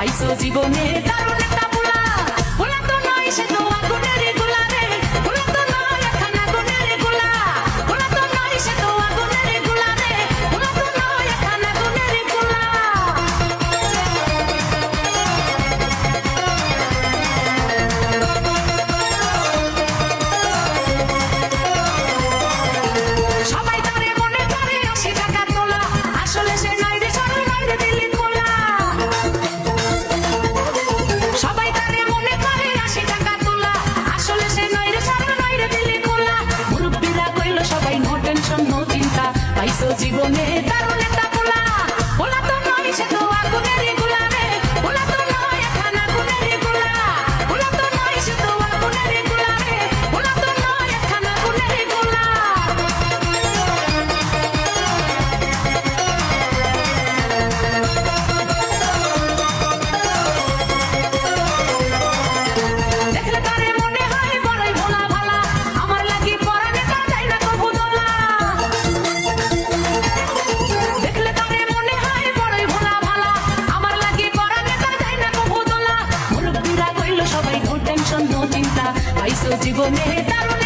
আইসো জীবনে দারুণ কান্দ চিন্তা পাইছো জীবনে দারুণ পাইছো জীবনে দারুণ